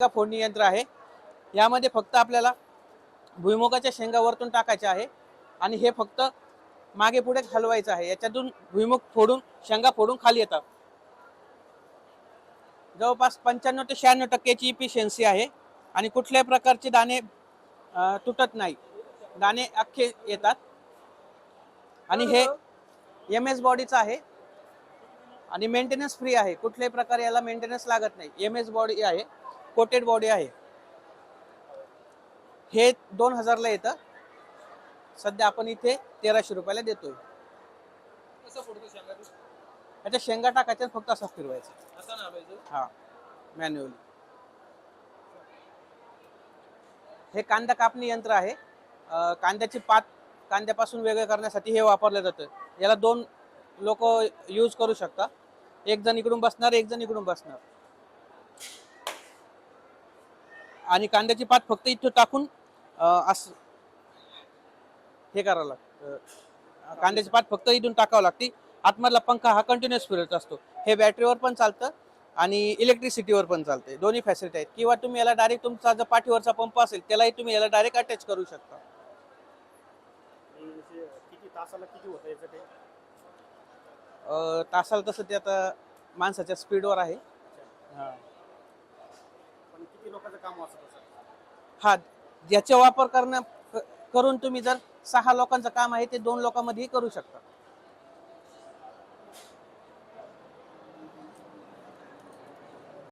शेंगा फोडणी यंत्र आहे. यामध्ये फक्त आपल्याला भुईमुगाच्या शेंगा वरतून टाकायच्या आहे आणि हे फक्त मागे पुढे हलवायचं आहे. याच्यातून भुईमुग फोडून शेंगा फोडून खाली येतात. जवळपास पंच्याण्णव ते शहाण्णव टक्क्याची इफिशियन्सी आहे आणि कुठल्याही प्रकारचे दाणे तुटत नाही. दाणे अख्खे येतात. आणि हे एम एस बॉडीचं आहे आणि मेंटेनन्स फ्री आहे. कुठल्याही प्रकारे याला मेंटेनन्स लागत नाही. एम एस बॉडी आहे. कोटेड बॉडी आहे. हे दोन हजारला येतं. सध्या आपण इथे तेराशे रुपयाला देतोय. फोडतो शेंगा टाकायच्या फक्त असा फिरवायचा हा मॅन्युअली हे कांदा कापणी यंत्र आहे. कांद्याची पात कांद्यापासून वेगळं करण्यासाठी हे वापरलं जातं. याला दोन लोक यूज करू शकतात. एक जण इकडून बसणार एक जण इकडून बसणार. आणि कांद्याची पात फक्त इथं टाकून असं हे करावं लागतं. कांद्याची पात फक्त इथून टाकावं लागते. आतमधला पंखा हा कंटिन्युअस फिरत असतो. हे बॅटरीवर पण चालतं आणि इलेक्ट्रिसिटीवर पण चालते दोन्ही फॅसिलिटी आहेत. किंवा तुम्ही याला डायरेक्ट तुमचा जो पाठीवरचा पंप असेल त्यालाही तुम्ही याला डायरेक्ट अटॅच करू शकता. किती तासाला तसं ते आता माणसाच्या स्पीडवर आहे. पण किती लोकांचं काम वाचत असत हा ज्याचा वापर करणं करून तुम्ही जर सहा लोकांचं काम आहे ते दोन लोकांमध्येही करू शकता.